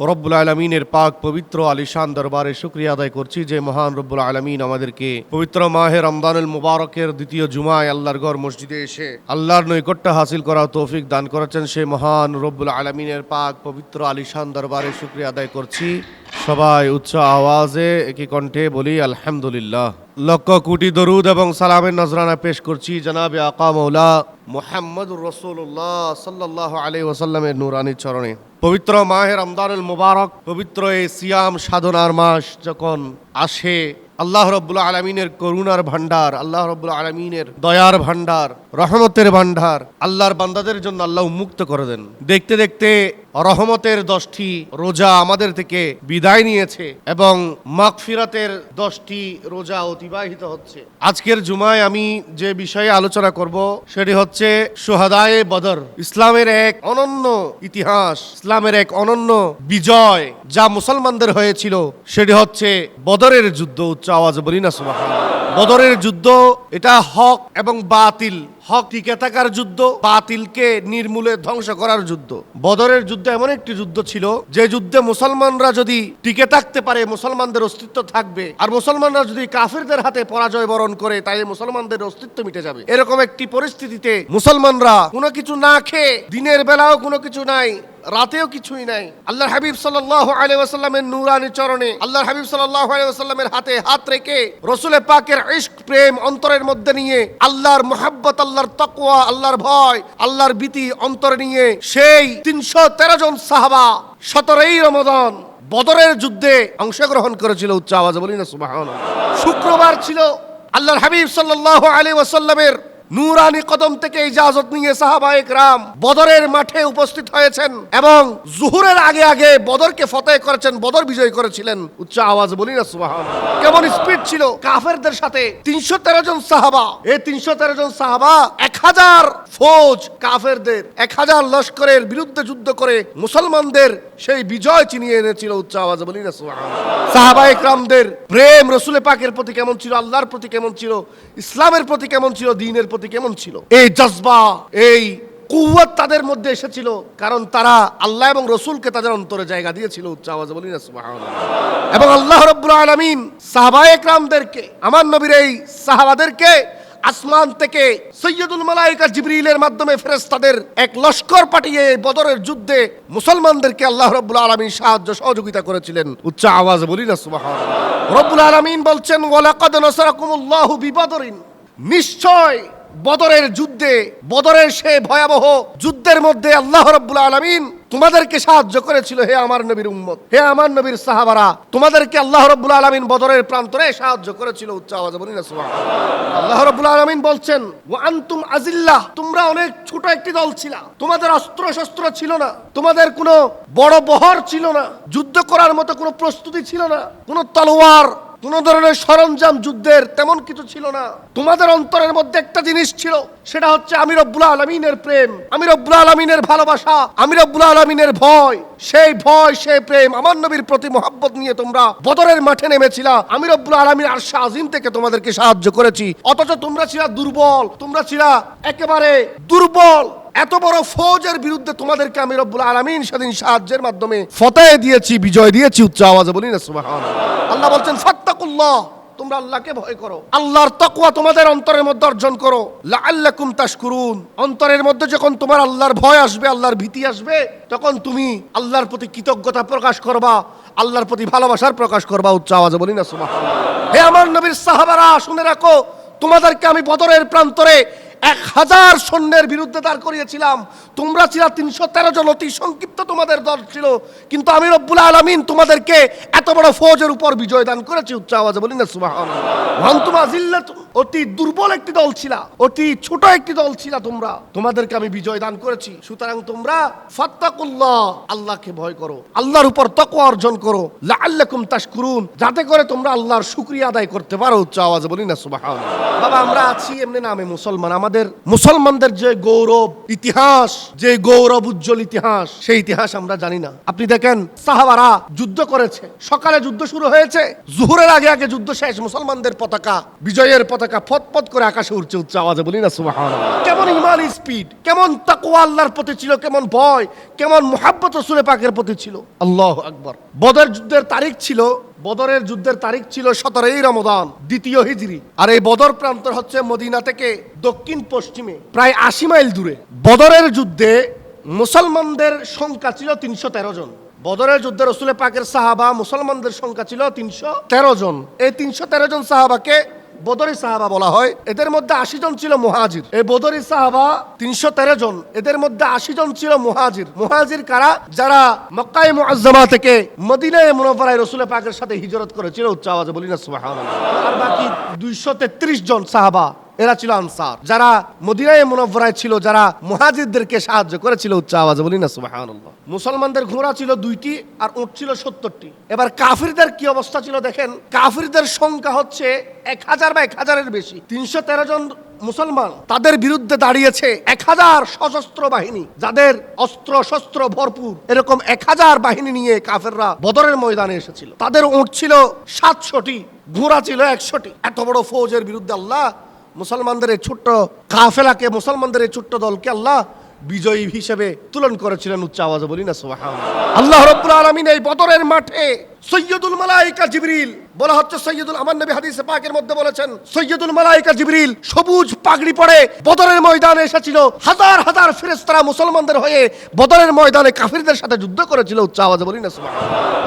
রব্বুল আলমিনের পাক পবিত্র আলিশান দরবারে শুক্রিয়া আদায় করছি যে মহান রব্বুল আলমিন আমাদেরকে পবিত্র মাহে রমদানুল মুবারকের দ্বিতীয় জুমায় আল্লাহর গড় মসজিদে এসে আল্লাহর নৈকট্য হাসিল করা তৌফিক দান করেছেন সে মহান রব্বুল আলমিনের পাক পবিত্র আলিশান দরবারে শুক্রিয়া আদায় করছি। সবাই উচ্চ আওয়াজে একই কণ্ঠে বলি, আলহামদুলিল্লাহ। লক্ষ কোটি দরুদ এবং সালামের নজরানা পেশ করছি জনাবে আকা মৌলা মোহাম্মদুর রসুল্লাহ সাল্লাহ আলী ওসাল্লামের নুরানির চরণে। পবিত্র মাহের রমদানুল মুবারক, পবিত্র এই সিয়াম সাধনার মাস যখন আসে, আল্লাহ রব্বুল আলমিনের করুণার ভান্ডার আল্লাহ রব্বুল আলমিনের দয়ার ভান্ডার রহমতের ভান্ডার আল্লাহর বান্দাদের জন্য আল্লাহ উন্মুক্ত করে দেন দেখতে দেখতে রহমতের দশটি রোজা আমাদের থেকে বিদায় নিয়েছে এবং মাগফিরাতের দশটি রোজা অতিবাহিত হচ্ছে আজকের জুমায় আমি যে বিষয়ে আলোচনা করব, সেটি হচ্ছে সোহাদায়ে বদর, ইসলামের এক অনন্য ইতিহাস, ইসলামের এক অনন্য বিজয় যা মুসলমানদের হয়েছিল, সেটি হচ্ছে বদরের যুদ্ধ, উচ্চ আওয়াজ বলি না। বদরের যুদ্ধ, এটা হক এবং বাতিল হক টিকে থাকার যুদ্ধ, বাতিলকে নির্মূলে ধ্বংস করার যুদ্ধ। বদরের যুদ্ধ এমন একটি যুদ্ধ ছিল, যে যুদ্ধে মুসলমানরা যদি টিকে থাকতে পারে, মুসলমানদের অস্তিত্ব থাকবে, আর মুসলমানরা যদি কাফিরদের হাতে পরাজয় বরণ করে তাই মুসলমানদের অস্তিত্ব মিটে যাবে। এরকম একটি পরিস্থিতিতে মুসলমানরা কোনো কিছু না খেয়ে, দিনের বেলাও কোনো কিছু নাই রাতেও কিছুই নাই। আল্লাহ হাবিব সাল্লাল্লাহু আলাইহি ওয়াসাল্লামের নূরানি চরণে আল্লাহ হাবিব সাল্লাল্লাহু আলাইহি ওয়াসাল্লামের হাতে হাত রেখে রসুলের পাকের ইশক, প্রেম, অন্তরের মধ্যে নিয়ে আল্লাহর মোহাব্বত, আল্লাহর তাকওয়া, আল্লাহর ভয়, আল্লাহর ভীতি অন্তরে নিয়ে সেই তিনশো তেরো জন সাহাবা সতেরোই রমদান বদরের যুদ্ধে অংশগ্রহণ করেছিল উচ্চ আওয়াজে বলি না শুক্রবার ছিল আল্লাহর হাবিব সাল্লাল্লাহু আলাইহি ওয়াসাল্লামের নুরানি কদম থেকে ইজাজত নিয়ে সাহাবায়ে রাম বদরের মাঠে উপস্থিত হয়েছেন এবং জুহুরের আগে আগে বদরকে ফতেহ করেছেন, বদর বিজয় করেছিলেন। উচ্চ আওয়াজ বলি না সুবহান কেমন স্পিড ছিল? কাফেরদের সাথে তিনশো তেরো জন সাহাবা। এই তিনশো তেরো জন সাহাবা এক হাজার ফৌজ কাফেরদের এক হাজার লস্করের বিরুদ্ধে যুদ্ধ করে মুসলমানদের সেই বিজয় চিনিয়ে এনেছিল, উচ্চ আওয়াজ বলি না সুবহান সাহাবা একরামদের প্রেম রসুলে পাকের প্রতি কেমন ছিল, আল্লাহর প্রতি কেমন ছিল, ইসলামের প্রতি কেমন ছিল, দিনের প্রতি কেমন ছিল? এই জজবা, এই কুয়াত তাদের মধ্যে এসেছিল কারণ তারা আল্লাহ এবং রসুলকে তাদের অন্তরে জায়গা দিয়েছিল উচ্চ আওয়াজে বলি এবং আল্লাহ রব্বুল আলমিন সাহাবা একরামদেরকে, আমার নবীর এই সাহাবাদেরকে আসমান থেকে সৈয়দুল মালাইকা জিবরিলের মাধ্যমে ফেরেশতাদের এক লস্কর পাঠিয়ে বদরের যুদ্ধে মুসলমানদেরকে আল্লাহ রব্বুল আলমিন সাহায্য সহযোগিতা করেছিলেন উচ্চ আওয়াজ বলি না, সুবহানাল্লাহ। রব্বুল আলমিন বলছেন, ওয়ালাকাদ নাসারাকুমুল্লাহু বিবদরিন। নিশ্চয় বদরের যুদ্ধে, বদরের সে ভয়াবহ যুদ্ধের মধ্যে আল্লাহ রব্বুল আলমিন তোমাদেরকে সাহায্য করেছিল, হে আমার নবীর উম্মত, হে আমার নবীর সাহাবারা তোমাদেরকে আল্লাহ রব্বুল আলমিন বদরের প্রান্তরে সাহায্য করেছিল, উচ্চ আওয়াজ বলি না। আল্লাহ রব্বুল আলমিন বলছেন আন্তুম আজিল্লাহ, তোমরা অনেক ছোট একটি দল ছিল, তোমাদের অস্ত্র শস্ত্র ছিল না, তোমাদের কোনো বড় বহর ছিল না, যুদ্ধ করার মতো কোনো প্রস্তুতি ছিল না, কোনো তলোয়ার কোন ধরনের সরঞ্জাম যুদ্ধের তেমন কিছু ছিল না। তোমাদের অন্তরের মধ্যে একটা জিনিস ছিল, সেটা হচ্ছে আমি রব্বুল আলমিনের প্রেম। আমি রব্বুল আলমিনের ভালোবাসা, আমি রব্বুল আলমিনের ভয়। সেই ভয়, সেই প্রেম আমার নবীর প্রতি মোহাব্বত নিয়ে তোমরা বদরের মাঠে নেমেছিলা। আমি রব্বুল আলমীর আরশা আজিম থেকে তোমাদেরকে সাহায্য করেছি। অথচ তোমরা ছিলা দুর্বল, তোমরা ছিলা একেবারে দুর্বল। এত বড় ফৌজের বিরুদ্ধে তোমাদেরকে আমি রব্বুল আলমিন সেদিন সাহায্যের মাধ্যমে ফতেহ দিয়েছি বিজয় দিয়েছি উচ্চ আওয়াজে বলি না সুবহানাল্লাহ। আল্লাহ বলছেন ফাত্তাকুল্লাহ তোমরা আল্লাহকে ভয় করো। আল্লাহর তাকওয়া তোমাদের অন্তরের মধ্যে অর্জন করো। লাআল্লাকুম তাশকুরুন অন্তরের মধ্যে যখন তোমার আল্লাহর ভয় আসবে আল্লাহর ভীতি আসবে তখন তুমি আল্লাহর প্রতি কৃতজ্ঞতা প্রকাশ করবা আল্লাহর প্রতি ভালোবাসার প্রকাশ করবা উচ্চ আওয়াজে বলি না সুবহানাল্লাহ। হে আমার নবীর সাহাবারা শুনে রাখো তোমাদেরকে আমি বদরের প্রান্তরে এক হাজার সৈন্যের বিরুদ্ধে দাঁড় করিয়েছিলাম। তোমরা ছিল তিনশো তেরো জন অতি সংক্ষিপ্ত তোমাদের দল ছিল। কিন্তু আমি রব্বুল আলমিন তোমাদেরকে এত বড় ফৌজের উপর বিজয় দান করেছি, উচ্চ আওয়াজে বলি না সুবাহ অতি দুর্বল একটি দল ছিল, অতি ছোট একটি দল ছিল তোমরা। তোমাদেরকে আমি বিজয় দান করেছি। সুতরাং তোমরা ফাত্তাকুল্লাহ, আল্লাহকে ভয় করো, আল্লাহর উপর তকওয়া অর্জন করো। লাআল্লাকুম তাশকুরুন, যাতে করে তোমরা আল্লাহর শুকরিয়া আদায় করতে পারো, উচ্চ আওয়াজে বলি না, সুবহানাল্লাহ। বাবা, আমরা আছি এমনি নামে মুসলমান। আমাদের আমাদের মুসলমানদের যে গৌরব ইতিহাস, যে গৌরব উজ্জ্বল ইতিহাস, সেই ইতিহাস আমরা জানি না। আপনি দেখেন, সাহাবারা যুদ্ধ করেছে। সকালে যুদ্ধ শুরু হয়েছে। জুহুরের আগে আগে যুদ্ধ শেষ। মুসলমানদের পতাকা, বিজয়ের পতাকা ফতফত করে আকাশে উঠছে উচ্চ আওয়াজে। বলি না কেমন ইমানি স্পিড, কেমন তাকওয়া আল্লাহর প্রতি ছিল, কেমন ভয়, কেমন মোহাব্বত রসুল পাকের প্রতি ছিল। আল্লাহ আকবার। বদর যুদ্ধের তারিখ ছিল বদরের যুদ্ধের তারিখ ছিল সতেরোই রমদান দ্বিতীয় হিজড়ি আর এই বদর প্রান্ত হচ্ছে মদিনা থেকে দক্ষিণ পশ্চিমে, প্রায় আশি মাইল দূরে। বদরের যুদ্ধে মুসলমানদের সংখ্যা ছিল তিনশো তেরো জন। বদরের যুদ্ধে রসুলে পাকের সাহাবা মুসলমানদের সংখ্যা ছিল তিনশো তেরো জন। এই তিনশো তেরো জন সাহাবাকে বদরি সাহাবা বলা হয়, এদের মধ্যে আশি জন ছিল মুহাজির। এই বদরি সাহাবা তিনশো তেরো জন, এদের মধ্যে আশি জন ছিল মুহাজির। মুহাজির কারা? যারা মক্কায় মুআজ্জামা থেকে মদিনায় মুনাফারায় রসুল পাকের সাথে হিজরত করেছিল, উচ্চ আওয়াজে বলি না, সুবহানাল্লাহ। আর বাকি দুইশো তেত্রিশ জন সাহাবা এরা ছিল আনসার। যারা মদিনায় মুনফরায় ছিল, যারা মুহাজিরদেরকে সাহায্য করেছিল, উচ্চ আওয়াজে বলি না, সুবহানাল্লাহ। মুসলমানদের ঘোড়া ছিল দুইটি আর উট ছিল সত্তরটি। এবার কাফিরদের কি অবস্থা ছিল দেখেন, কাফিরদের সংখ্যা হচ্ছে এক হাজার বা এক হাজারের বেশি। তিনশো তেরো জন মুসলমান তাদের বিরুদ্ধে দাঁড়িয়েছে এক হাজার সশস্ত্র বাহিনী, যাদের অস্ত্র শস্ত্র ভরপুর। এরকম এক হাজার বাহিনী নিয়ে কাফেররা বদরের ময়দানে এসেছিল। তাদের উঠ ছিল সাতশোটি, ঘোড়া ছিল একশোটি। এত বড় ফৌজের বিরুদ্ধে আল্লাহ মুসলমানদের এই ছোট্ট কাফেলাকে মুসলমানদের এই ছোট্ট দলকে আল্লাহ বিজয়ী হিসেবে তুলন করেছিলেন উচ্চ আওয়াজে বলি না সুবহান আল্লাহ রব্বুল আলামিন এই বদরের মাঠে সৈয়দুল মালাইকা জিবরিল বলা হচ্ছে সৈয়দুল আমার নবী হাদিসে পাকের মধ্যে বলেছেন সৈয়দুল মালাইকা জিবরিল সবুজ পাগড়ি পরে বদরের ময়দানে এসেছিল। হাজার হাজার ফেরেশতারা মুসলমানদের হয়ে বদরের ময়দানে কাফিরদের সাথে যুদ্ধ করেছিল উচ্চ আওয়াজে বলি না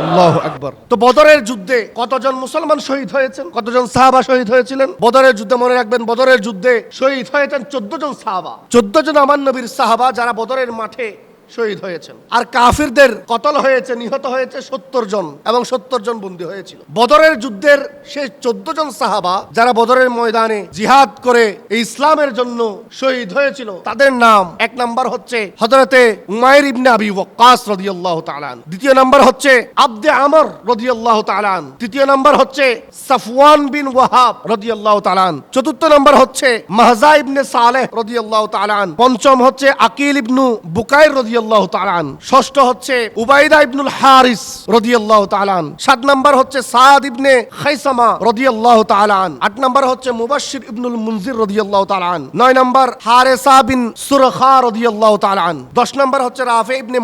আল্লাহ আকবার। তো বদরের যুদ্ধে কতজন মুসলমান শহীদ হয়েছেন? কতজন সাহাবা শহীদ হয়েছিলেন? বদরের যুদ্ধে মনে রাখবেন বদরের যুদ্ধে শহীদ হয়েছেন চোদ্দ জন সাহাবা। চোদ্দ জন আমার নবীর সাহাবা যারা বদরের মাঠে শহীদ হয়েছেন আর কাফিরদের কতল হয়েছে, নিহত হয়েছে সত্তর জন এবং সত্তর জন বন্দী হয়েছিল বদরের যুদ্ধের সেই চোদ্দ জন সাহাবা যারা বদরের ময়দানে জিহাদ করে ইসলামের জন্য শহীদ হয়েছিল, তাদের নাম এক নাম্বার হচ্ছে হজরতে উমায়ের ইবনে আবি ওয়াক্কাস রাদিয়াল্লাহু তাআলা আনহু। দ্বিতীয় নাম্বার হচ্ছে আব্দে আমর রাদিয়াল্লাহু তাআলা আনহু। তৃতীয় নাম্বার হচ্ছে সাফওয়ান বিন ওয়াহাব রাদিয়াল্লাহু তাআলা আনহু। চতুর্থ নাম্বার হচ্ছে মাহজা ইবনে সালেহ রাদিয়াল্লাহু তাআলা আনহু। পঞ্চম হচ্ছে আকিল ইবনু বুকাইর রাদিয়াল্লাহু তাআলা আনহু। ষষ্ঠ হচ্ছে উবাইদা ইবনুল হারিস রাদিয়াল্লাহু তাআলা আনহু। সাত নাম্বার হচ্ছে সাদ ইবনে খাইসামা রাদিয়াল্লাহু তাআলা আনহু। আট নাম্বার হচ্ছে মুবাশশির ইবনুল মুনজির রাদিয়াল্লাহু তাআলা আনহু। নয় নাম্বার হারেসা বিন সুরখা রাদিয়াল্লাহু তাআলা আনহু। দশ নাম্বার হচ্ছে রাফে ইবনে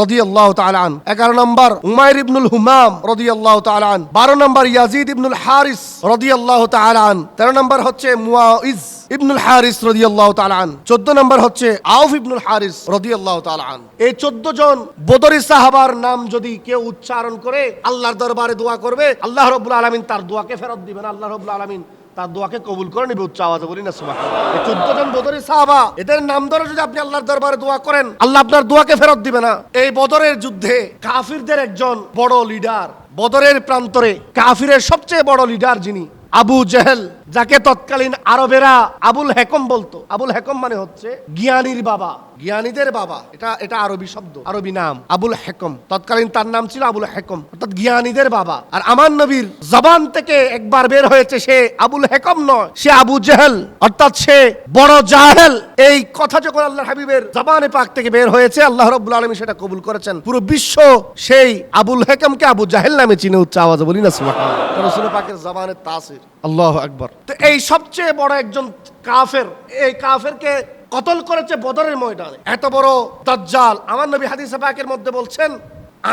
রাদিয়াল্লাহু তাআলা আনহু। এগারো নাম্বার উমাইর ইবনুল হুমাম রাদিয়াল্লাহু তাআলা আনহু। বারো নাম্বার ইয়াজিদ ইবনুল হারিস রাদিয়াল্লাহু তাআলা আনহু। তেরো নাম্বার হচ্ছে মুআইজ ইবনুল হারিস রাদিয়াল্লাহু আন 14 নম্বর হচ্ছে আউফ ইবনুল হারিস রাদিয়াল্লাহু এই 14 জন বদরি সাহাবার নাম যদি কেউ উচ্চারণ করে, আল্লাহর দরবারে দোয়া করবে, আল্লাহ রাব্বুল আলামিন তার দোয়াকে ফেরত দিবেন। আল্লাহ রাব্বুল আলামিন তার দোয়াকে কবুল করে নিবে, উচ্চ আওয়াজে বলি না এই 14 জন বদরি সাহাবা, এদের নাম ধরে যদি আপনি আল্লাহর দরবারে দোয়া করেন, আল্লাহ আপনার দোয়াকে ফেরত দিবে না। এই বদরের যুদ্ধে কাফিরদের একজন বড় লিডার বদরের প্রান্তরে কাফিরের সবচেয়ে বড় লিডার যিনি, আবু জেহেল। যাকে তৎকালীন আরবেরা আবুল হেকম বলতো। আবুল হেকম মানে হচ্ছে জ্ঞানীর বাবা। জ্ঞানীদের বাবা। এটা এটা আরবি শব্দ, আরবি নাম। আবুল হেকম। তৎকালীন তার নাম ছিল আবুল হেকম। অর্থাৎ জ্ঞানীদের বাবা। আর আমার নবীর জবান থেকে একবার বের হয়েছে সে আবুল হেকম নয়, সে আবু জেহেল। অর্থাৎ সে বড় জাহেল। এই কথা যখন আল্লাহ হাবিবের জবানে পাক থেকে বের হয়েছে, আল্লাহ রব্বুল আলমী সেটা কবুল করেছেন। পুরো বিশ্ব সেই আবুল হেকমকে আবু জাহেল নামে চিনে উচ্চ আওয়াজ বলি না রসুল পাকের জবানের তাসির। আল্লাহ আকবার। তো এই সবচেয়ে বড় একজন কাফের, এই কাফেরকে কতল করেছে বদরের ময়দানে? এত বড় দাজ্জাল। আমার নবী হাদিসে পাকের মধ্যে বলছেন,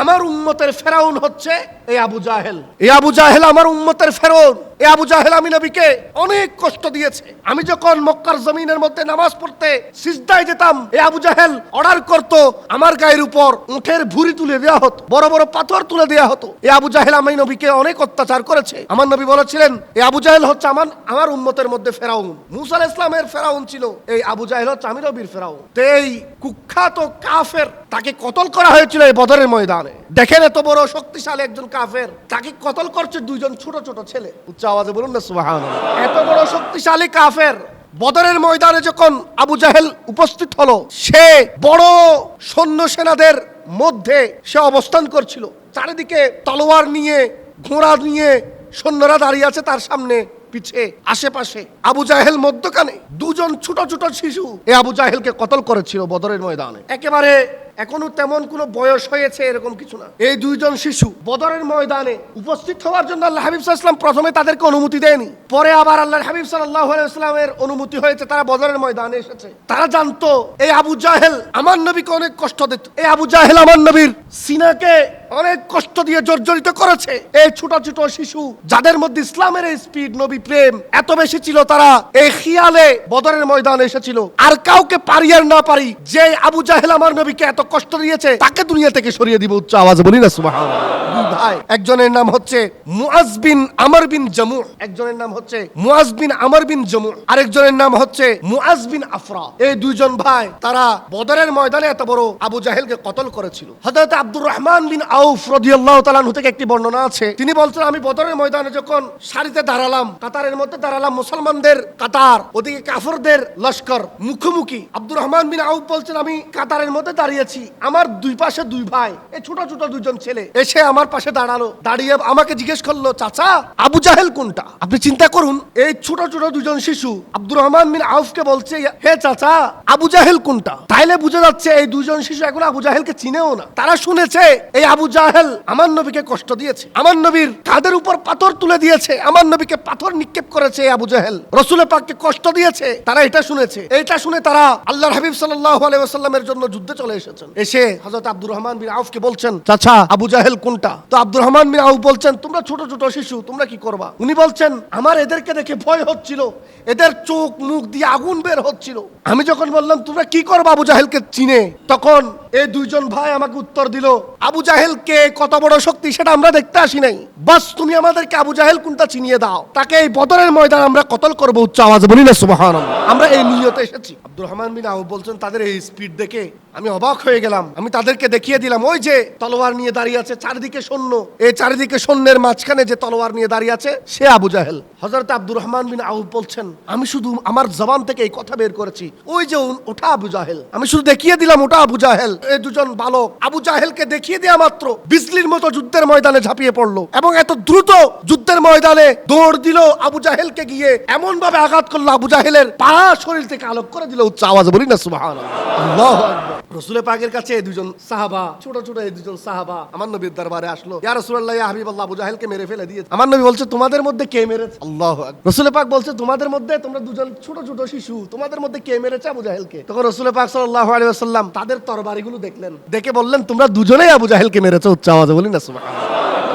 আমার উম্মতের ফেরাউন হচ্ছে এই আবু জাহেল। এই আবু জাহেল আমার উম্মতের ফেরাউন। এই আবু জাহেল আমি নবীকে অনেক কষ্ট দিয়েছে। আমি যখন মক্কার জমিনের মধ্যে নামাজ পড়তে সিজদায় যেতাম এই আবু জাহেল অর্ডার করত, আমার গায়ের উপর উঠের তুলে দেওয়া হতো, বড় বড় পাথর তুলে দেওয়া হতো। এই আবু জাহেল আমি নবীকে অনেক অত্যাচার করেছে। আমার নবী বলেছিলেন এই আবু জাহেল হচ্ছে আমার আমার মধ্যে ফেরাউন। মুসা আলাইহিস ইসলামের ফেরাউন ছিল, এই আবু জাহেল হচ্ছে আমি নবীর ফেরাউন। তো এই কুখ্যাত কাফের তাকে কতল করা হয়েছিল এই বদরের ময়দানে? দেখেন এত বড় শক্তিশালী একজন কাফের, তাকে কতল করছে দুইজন ছোট ছোট ছেলে। উচ্চ আওয়াজে বলুন না সুবাহান এত বড় শক্তিশালী কাফের বদরের ময়দানে যখন আবু জাহেল উপস্থিত হলো, সে বড় সৈন্য সেনাদের মধ্যে সে অবস্থান করছিল। চারিদিকে তলোয়ার নিয়ে, ঘোড়া নিয়ে সৈন্যরা দাঁড়িয়ে আছে তার সামনে, পিছে, আশেপাশে। আবু জাহেল মধ্যখানে দুজন ছোট ছোট শিশু এই আবু জাহেলকে কতল করেছিল বদরের ময়দানে। একেবারে এখনও তেমন কোনো বয়স হয়েছে এরকম কিছু না। এই দুইজন শিশু বদরের ময়দানে উপস্থিত হওয়ার জন্য আল্লাহ হাবিব সাল্লাম প্রথমে তাদেরকে অনুমতি দেয়নি। পরে আবার আল্লাহ হাবিব সাল্লাহ ইসলামের অনুমতি হয়েছে তারা বদরের ময়দানে এসেছে। তারা জানতো এই আবু জাহেল আমার নবীকে অনেক কষ্ট দিত। এই আবু জাহেল আমার নবীর সিনাকে অনেক কষ্ট দিয়ে জর্জরিত করেছে। এই ছোট ছোট শিশু যাদের মধ্যে ইসলামের এই স্পিড নবী প্রেম এত বেশি ছিল তারা এই খিয়ালে বদরের ময়দানে এসেছিল। আর কাউকে পারি আর না পারি যে আবু জাহেল আমার নবীকে এত কষ্ট দিয়েছে তাকে দুনিয়া থেকে সরিয়ে দিব উচ্চ আওয়াজ বলি না দুই ভাই। একজনের নাম হচ্ছে মুআজ বিন আমর বিন জামু। একজনের নাম হচ্ছে মুআজ বিন আমর বিন জামু। আরেকজনের নাম হচ্ছে মুআজ বিন আফরা। এই দুইজন ভাই তারা বদরের ময়দানে এত বড় আবু জাহেলকে কতল করেছিল। হযরত আব্দুর রহমান বিন আউফ রাদিয়াল্লাহু তাআলা থেকে একটি বর্ণনা আছে। তিনি বলছেন আমি বদরের ময়দানে যখন সারিতে দাঁড়ালাম কাতারের মধ্যে দাঁড়ালাম মুসলমানদের কাতার ওদিকে কাফরদের লস্কর মুখোমুখি আব্দুর রহমান বিন আউফ বলছেন আমি কাতারের মধ্যে দাঁড়িয়েছি আমার দুই পাশে দুই ভাই এই ছোট ছোট দুইজন ছেলে এসে আমার পাশে দাঁড়াল, দাঁড়িয়ে আমাকে জিজ্ঞেস করল, চাচা, আবু জাহেল কোনটা? আপনি চিন্তা করুন, এই ছোট ছোট দুজন শিশু আব্দুর রহমান বিন আউফকে বলছে, হে চাচা, আবু জাহেল কোনটা? তাইলে বুঝা যাচ্ছে এই দুজন শিশু এখন আবু জাহেলকে চিনেও না। তারা শুনেছে, এই আবু জাহেল আমার নবীকে কষ্ট দিয়েছে, আমার নবীর কাদের উপর পাথর তুলে দিয়েছে, আমার নবীকে পাথর নিক্ষেপ করেছে আবু জাহেল। রসুল পাককে কষ্ট দিয়েছে, তারা এটা শুনেছে। এটা শুনে তারা আল্লাহর হাবিব সাল্লাল্লাহু আলাইহি ওয়াসাল্লামের জন্য যুদ্ধে চলে এসেছেন। এসে হযরত আব্দুর রহমান বিন আউফকে বলছেন, চাচা, আবু জাহেল কোনটা? তো আব্দুর রহমান আউফ বলছেন, তোমরা ছোট ছোট শিশু, তোমরা কি করবা? উনি বলছেন, আমার এদেরকে দেখে ভয় হচ্ছিল। এদের চোখ, মুখ দিয়ে আগুন বের হচ্ছিল। আমি যখন বললাম, তোমরা কি করবা আবু জাহেলকে চিনে? তখন এই দুইজন ভাই আমাকে উত্তর দিল, আবু জাহেল কে কত বড় শক্তি সেটা আমরা দেখতে আসি নাই। বাস, তুমি আমাদেরকে আবু জাহেল কোনটা চিনিয়ে দাও। তাকে এই বদরের ময়দান আমরা কতল করব উচ্চ আওয়াজ বলি না সুবাহান আমরা এই নিয়তে এসেছি। আব্দুর রহমান বিন আউফ বলছেন, তাদের এই স্পিড দেখে আমি অবাক হয়ে গেলাম। আমি তাদেরকে দেখিয়ে দিলাম, ওই যে তলোয়ার নিয়ে দাঁড়িয়ে আছে, চারিদিকে সৈন্য। এই চারিদিকে সৈন্যের মাঝখানে যে তলোয়ার নিয়ে দাঁড়িয়ে আছে, সে আবু জাহেল। হজরত আব্দুর রহমান বিন আউফ বলছেন, আমি শুধু আমার জবান থেকে এই কথা বের করেছি। ওই যে ওটা আবু জাহেল। আমি শুধু দেখিয়ে দিলাম ওটা আবু জাহেল। এই দুজন বালক আবু জাহেলকে দেখিয়ে দেওয়া মাত্র বিজলির মতো যুদ্ধের ময়দানে ঝাঁপিয়ে পড়ল এবং এত দ্রুত যুদ্ধের ময়দানে দৌড় দিল আবু জাহেলকে গিয়ে। এমন ভাবে আঘাত করল আবু জাহেলের পা শরীর থেকে আলোক করে দিল উচ্চ আওয়াজ বলি না সুবাহ রসুলের পাকের কাছে এই দুজন সাহাবা ছোট ছোট এই দুজন সাহাবা আমার নবীর দরবারে আসলো। ইয়া রাসূলুল্লাহ ইয়া হাবিবাল্লাহ আবু জাহেলকে মেরে ফেলে দিয়ে। আমার নবী বলছে তোমাদের মধ্যে কে মেরেছে? আল্লাহ রসুলের পাক বলছে তোমাদের মধ্যে তোমরা দুজন ছোট ছোট শিশু তোমাদের মধ্যে কে মেরেছে আবু জাহেলকে? তখন রসুলের পাক সাল্লাহ আলী সাল্লাম তাদের তরবারিগুলো দেখলেন। দেখে বললেন তোমরা দুজনেই আবু জাহেলকে মেরেছো উচ্চ আওয়াজে বলি না সুবহানাল্লাহ।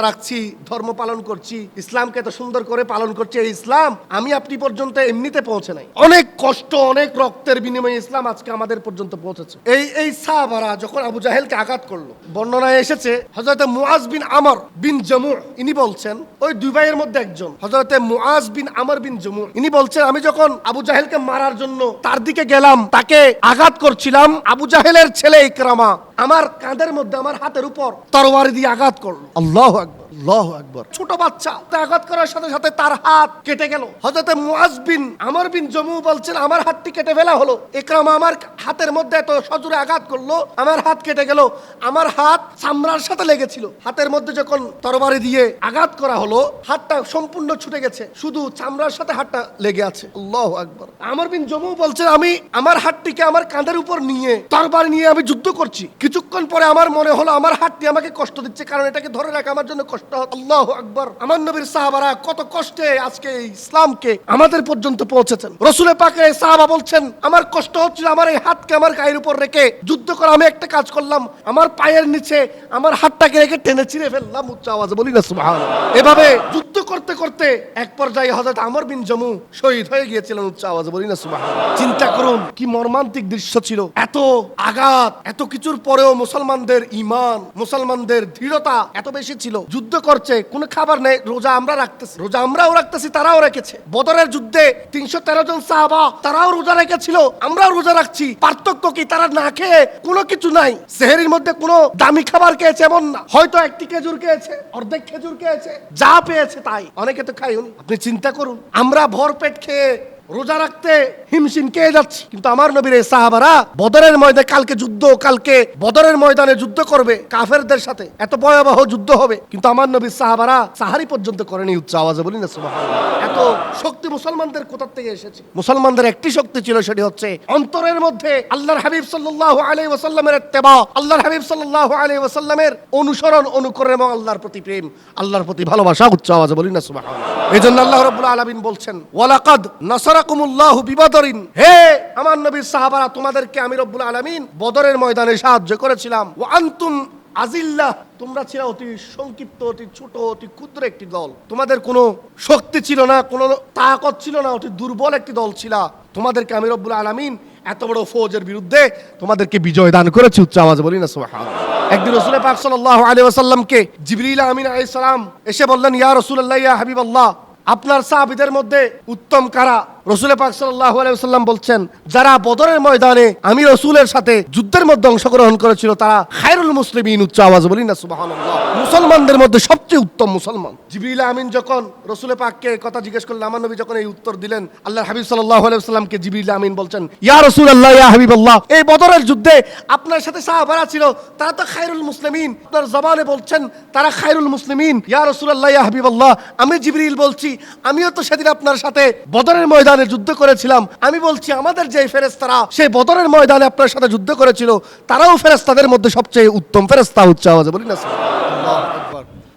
রোজা রাখছি, ধর্ম পালন করছি, ইসলামকে এত সুন্দর করে পালন করছি, এই ইসলাম আমি আপনি পর্যন্ত এমনিতে পৌঁছে নাই। অনেক কষ্ট, অনেক রক্তের বিনিময়ে ইসলাম আজকে আমাদের পর্যন্ত পৌঁছেছে। এই এই সাহাবারা যখন আবু জাহেলকে আঘাত করল, বর্ণনায় এসেছে হজরতে মুআজ বিন আমর বিন জমু ইনি বলছেন, ওই দুই ভাইয়ের মধ্যে একজন হজরতে মুআজ বিন আমর বিন জমু ইনি বলছেন, আমি যখন আবু জাহেলকে মারার জন্য তার দিকে গেলাম, তাকে আঘাত করছিলাম, আবু জাহেলের ছেলে ইকরামা আমার কাঁধের মধ্যে আমার হাতের উপর তরবারি দিয়ে আঘাত করল। আল্লাহ আকবর। আল্লাহ আকবর। ছোট বাচ্চা আঘাত করার সাথে সাথে তার হাত কেটে গেল। হযরতে মুআজ বিন আমর বিন জমু বলছেন, আমার হাতটি কেটে ফেলা হলো। ইকরামা আমার হাতের মধ্যে এত সজোরে আঘাত করল, আমার হাত কেটে গেল। আমার হাত চামড়ার সাথে লেগেছিল। হাতের মধ্যে যখন তরবারি দিয়ে আঘাত করা হলো, হাতটা সম্পূর্ণ ছুটে গেছে। শুধু চামড়ার সাথে হাতটা লেগে আছে। আল্লাহ আকবর। আমর বিন জমু বলছেন, আমি আমার হাতটিকে আমার কাঁধের উপর নিয়ে, তরবারি নিয়ে আমি যুদ্ধ করছি। কিছুক্ষণ পরে আমার মনে হলো, আমার হাতটি আমাকে কষ্ট দিচ্ছে, কারণ এটাকে ধরে রাখা আমার জন্য কষ্ট হচ্ছে। আল্লাহ আকবর। আমার নবীর সাহাবারা কত কষ্টে আজকে এই ইসলামকে আমাদের পর্যন্ত পৌঁছেছেন। রসুলের পাকে সাহাবা বলছেন, আমার কষ্ট হচ্ছিল আমার এই হাতকে আমার গায়ের উপর রেখে যুদ্ধ করে, আমি একটা কাজ করলাম, আমার পায়ের নিচে আমার হাতটাকে রেখে টেনে ছিঁড়ে ফেললাম, উচ্চ আওয়াজে বলি না সুবহান এভাবে যুদ্ধ করতে করতে এক পর্যায়ে হযরত আমর বিন জমু শহীদ হয়ে গিয়েছিলেন, উচ্চ আওয়াজে বলি না সুবহান চিন্তা করুন, কি মর্মান্তিক দৃশ্য ছিল। এত আঘাত, এত কিছুর পরেও মুসলমানদের ইমান, মুসলমানদের দৃঢ়তা এত বেশি ছিল। যুদ্ধ করছে, কোনো খাবার নেই, রোজা আমরা রাখতেছি, রোজা আমরাও রাখতেছি, তারাও রেখেছে। বদরের যুদ্ধে তিনশো তেরো জন সাহাবা, তারাও রোজা রেখেছিল, আমরাও রোজা রাখছি, পার্থক্য কি তারা না খেয়ে কোনো কিছু নাই? সেহেরির মধ্যে কোনো দামি খাবার খেয়েছে এমন না। হয়তো একটি খেজুর খেয়েছে, অর্ধেক খেজুর খেয়েছে, যা পেয়েছে তাই, অনেকে তো খাই আপনি চিন্তা করুন, আমরা ভর পেট খেয়ে রোজা রাখতে হিমশিম কে যাচ্ছে। কিন্তু আমার নবীর এই সাহাবারা বদরের ময়দানে কালকে যুদ্ধ, কালকে বদরের ময়দানে যুদ্ধ করবে কাফেরদের সাথে। এত ভয়াবহ যুদ্ধ হবে। কিন্তু আমার নবীর সাহাবারা সাহারি পর্যন্ত করেনি উচ্চ আওয়াজে বলি না এত শক্তি মুসলমানদের কোথা থেকে এসেছে? মুসলমানদের একটি শক্তি ছিল, সেটি হচ্ছে অন্তরের মধ্যে আল্লাহর হাবিব সাল্লাল্লাহু আলাইহি ওয়াসাল্লামের ইত্তেবা। আল্লাহর হাবিব সাল্লাল্লাহু আলাইহি ওয়াসাল্লামের অনুসরণ, অনুকরণ এবং আল্লাহর প্রতি প্রেম, আল্লাহর প্রতি ভালোবাসা উচ্চ আওয়াজে বলি না, সুবহানাল্লাহ। এই জন্য আল্লাহ রাব্বুল আলামিন বলছেন, ওয়ালাকাদ নাসারাকুমুল্লাহু বিবাদরিন। হে আমার নবীর সাহাবারা, তোমাদেরকে আমি রব্বুল আলামিন বদরের ময়দানে সাহায্য করেছিলাম। ওয়া আনতুম আজিল্লাহ, তোমরা ছিল অতি সংক্ষিপ্ত, অতি ছোট, অতি ক্ষুদ্র একটি দল। তোমাদের কোনো শক্তি ছিল না, কোনো তাকত ছিল না, অতি দুর্বল একটি দল ছিল। তোমাদেরকে আমি রব্বুল আলামিন এত বড় ফৌজের বিরুদ্ধে তোমাদেরকে বিজয় দান করেছি, উচ্চ আওয়াজে বলি না, সুবহানাল্লাহ। একদিন রসুল পাক সাল্লাল্লাহু আলাইহি ওয়াসাল্লামকে জিবরিল আমিন আলাইহিস সালাম এসে বললেন, ইয়া রাসূলুল্লাহ, ইয়া হাবিবাল্লাহ, আপনার সাহাবীদের মধ্যে উত্তম কারা? রসুল পাক সাল্লাল্লাহু আলাইহি ওয়াসাল্লাম বলছেন, যারা বদরের ময়দানে আমি রসুলের সাথে যুদ্ধের মধ্যে অংশগ্রহণ করেছিল, তারা খায়রুল মুসলিমিন উচ্চ আওয়াজ বলি না, সুবহানাল্লাহ। মুসলমানদের মধ্যে সবচেয়ে উত্তম মুসলমান। জিবরিল আমিন যখন রসুল পাককে কথা জিজ্ঞেস করলেন, আমার নবী যখন এই উত্তর দিলেন, আল্লাহর হাবিব সাল্লাল্লাহু আলাইহি ওয়াসাল্লামকে জিবরিল আমিন বলছেন, ইয়া রাসূলুল্লাহ, ইয়া হাবিবাল্লাহ, এই বদরের যুদ্ধে আপনার সাথে সাহাবারা ছিল, তারা তো খায়রুল মুসলিমিন। আপনার জবানে বলছেন, তারা খায়রুল মুসলিমিন। ইয়া রাসূলুল্লাহ, ইয়া হাবিবাল্লাহ, আমি জিবরিল বলছি, আমিও তো সেদিন আপনার সাথে বদরের ময়দানে যুদ্ধ করেছিলাম। আমি বলছি, আমাদের যে ফেরেস্তারা সেই বদরের ময়দানে আপনার সাথে যুদ্ধ করেছিল, তারাও ফেরেস্তাদের মধ্যে সবচেয়ে উত্তম ফেরেস্তা হচ্ছে আওয়াজে বলি না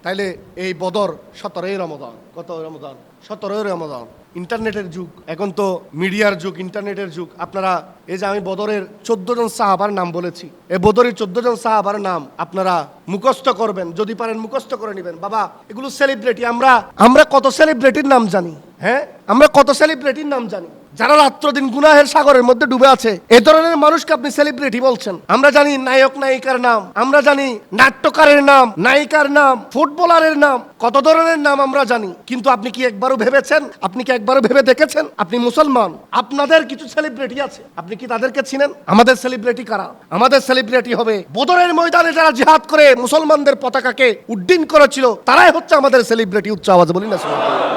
তাইলে এই বদর সতেরোই রমদান কত রমজান? সতেরোই রমজান। ইন্টারনেটের যুগ, এখন তো মিডিয়ার যুগ, ইন্টারনেটের যুগ। আপনারা, এই যে আমি বদরের চোদ্দ জন সাহাবার নাম বলেছি এ বদরের চোদ্দ জন সাহাবার নাম আপনারা মুখস্থ করবেন, যদি পারেন মুখস্থ করে নেবেন। বাবা, এগুলো সেলিব্রিটি আমরা আমরা কত সেলিব্রিটির নাম জানি হ্যাঁ? আমরা কত সেলিব্রিটির নাম জানি? যারা রাত্র দিন গুনাহের সাগরের মধ্যে ডুবে আছে, এ ধরনের মানুষকে আপনি সেলিব্রিটি বলছেন। আমরা জানি নায়ক, নায়িকার নাম। আমরা জানি নাট্যকারের নাম, নায়িকার নাম, ফুটবলারের নাম। কত ধরনের নাম আমরা জানি। কিন্তু আপনি কি একবারও ভেবেছেন? আপনি কি একবারও ভেবে দেখেছেন? আপনি মুসলমান। আপনাদের কিছু সেলিব্রিটি আছে। আপনি কি তাদেরকে চিনেন? আমাদের সেলিব্রিটি কারা? আমাদের সেলিব্রিটি হবে বদরের ময়দানে যারা জিহাদ করে মুসলমানদের পতাকাকে উড্ডীন করেছিল, তারাই হচ্ছে আমাদের সেলিব্রিটি উচ্চ আওয়াজ বলি না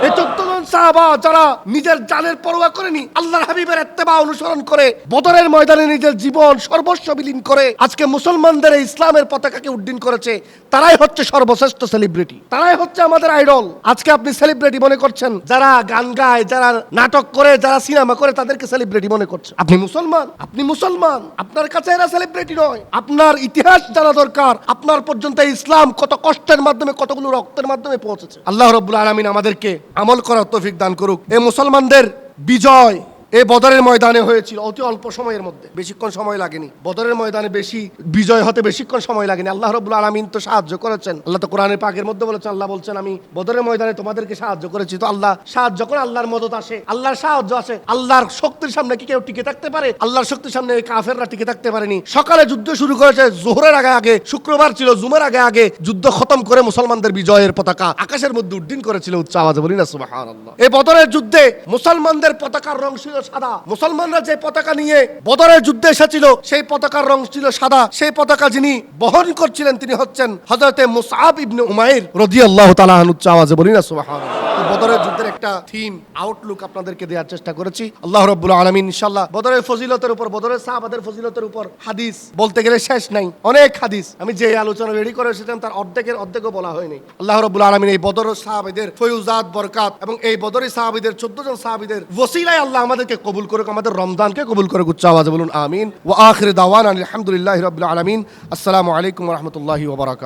এই চোদ্দ সাহাবা যারা নিজের জানের পরোয়া করেনি, আল্লাহর হাবিবের এত্তেবা অনুসরণ করে, বদরের ময়দানে নিজের জীবন সর্বস্ব বিলীন করে, আজকে মুসলমানদের ইসলামের পতাকাকে করেছে, তারাই হচ্ছে সর্বশ্রেষ্ঠ সেলিব্রিটি তারাই হচ্ছে আমাদের আইডল আজকে আপনি সেলিব্রিটি মনে করছেন, যারা গান গায়, যারা নাটক করে, যারা সিনেমা করে, তাদেরকে সেলিব্রিটি মনে করছে। আপনি মুসলমান আপনি মুসলমান, আপনার কাছে এরা সেলিব্রিটি নয়। আপনার ইতিহাস জানা দরকার। আপনার পর্যন্ত ইসলাম কত কষ্টের মাধ্যমে, কতগুলো রক্তের মাধ্যমে পৌঁছেছে। আল্লাহ রব্বুল আলমিন আমাদেরকে আমল করার তৌফিক দান করুক। এ মুসলমানদের বিজয়। এই বদরের ময়দানে হয়েছিল অতি অল্প সময়ের মধ্যে। বেশিক্ষণ সময় লাগেনি। বদরের ময়দানে বেশি বিজয় হতে বেশিক্ষণ সময় লাগেনি। আল্লাহ রব্বুল আলমিন তো সাহায্য করেছেন। আল্লাহ তো কোরআনের পাকের মধ্যে বলেছেন, আল্লাহ বলছেন, আমি বদরের ময়দানে তোমাদেরকে সাহায্য করেছি। তো আল্লাহ সাহায্য করে আল্লাহর মদত আসে। আল্লাহর সাহায্য আসে। আল্লাহর শক্তির সামনে কি কেউ টিকে থাকতে পারে? আল্লাহর শক্তির সামনে এই কাফেররা টিকে থাকতে পারেনি। সকালে যুদ্ধ শুরু করেছে, জোহরের আগে আগে, শুক্রবার ছিল, জুমের আগে আগে, যুদ্ধ খতম করে মুসলমানদের বিজয়ের পতাকা আকাশের মধ্যে উড্ডীন করেছিল উচ্চ আওয়াজে। বলি না, সুবহানাল্লাহ। এই বদরের যুদ্ধে মুসলমানদের পতাকার রং ছিল সাদা। মুসলমানরা যে পতাকা নিয়ে বদরের যুদ্ধে এসেছিল, সেই পতাকার রং ছিল সাদা। সেই পতাকা যিনি বহন করছিলেন, তিনি হচ্ছেন হজরতে মুসাব ইবনে উমাইর রদি আল্লাহ আনহু উচ্চ আওয়াজে বলি না সুবাহ বদরের একটা থিম আউটলুক আপনাদেরকে দেওয়ার চেষ্টা করেছি। আল্লাহ রব্বুল আলামিন ইনশাআল্লাহ বদরের ফজিলতের উপর, বদরের সাহাবাদের ফজিলতের উপর হাদিস বলতে গেলে শেষ নাই, অনেক হাদিস। আমি যে আলোচনা রেডি করে এসেছিলাম তার অর্ধেকের অর্ধেকও বলা হয়নি। আল্লাহ রব্বুল আলামিন এই বদর সাহাবিদের ফয়ুজাত, বরকাত এবং এই বদরি সাহাবিদের, চোদ্দ জন সাহাবিদের ওসিলায় আল্লাহ আমাদেরকে কবুল করুক, আমাদের রমজানকে কবুল করে উচ্চ আওয়াজে বলুন, আমিন। ওয়া আখির দাওয়ান আলহামদুলিল্লাহ রাব্বিল আলামিন। আসসালামু আলাইকুম রাহমাতুল্লাহি ওয়া বারাকাতুহু।